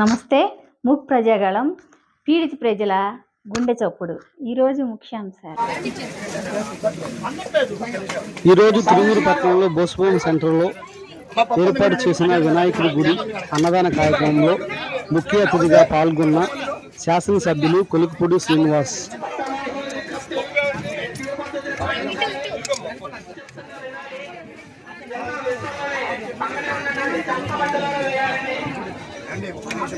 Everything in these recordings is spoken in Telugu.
నమస్తే ముక్ ప్రజాగళం పీడిత ప్రజల గుండె చప్పుడు ఈరోజు ముఖ్యాంశాలు. ఈరోజు తిరుమూరు పట్టణంలో బోస్భూమి సెంటర్లో ఏర్పాటు చేసిన వినాయకుడి గుడి అన్నదాన కార్యక్రమంలో ముఖ్య అతిథిగా పాల్గొన్న శాసనసభ్యులు కొలుకుపూడి శ్రీనివాస్.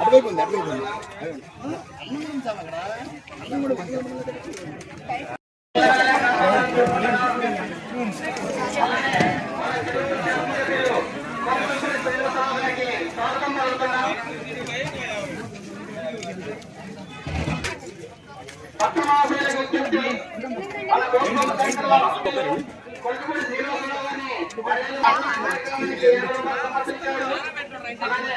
అటువైపు ఉంది అటువైపు ఉంది అన్నం కూడా అలాగే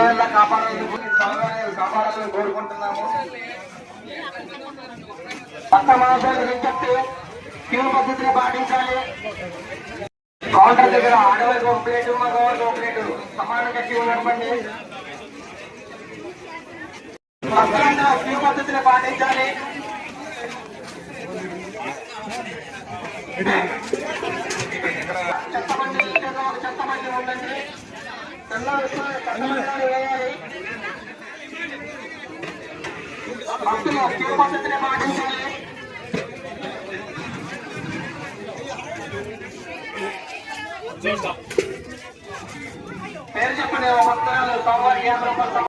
జీవితాల్లో కాపాడాలని కాపాడాలని కోరుకుంటున్నాము. పక్క మాసాలు విజ్ఞప్తి క్యూ పద్ధతిని పాటించాలి. కౌంటర్ దగ్గర ఆడవారికి ఒక ప్లేటు మగవారికి ఒక ప్లేటు. సమానంగా క్యూ నడపండి. పక్కన క్యూ పద్ధతిని పాటించాలి. చెత్త బండి చెత్త బండి ఉండండి. భక్తులు క్యూ పద్ధతిని పాటించాలి పేరు చెప్పండి భక్తులు సోమవారి యాభై రూపాయలు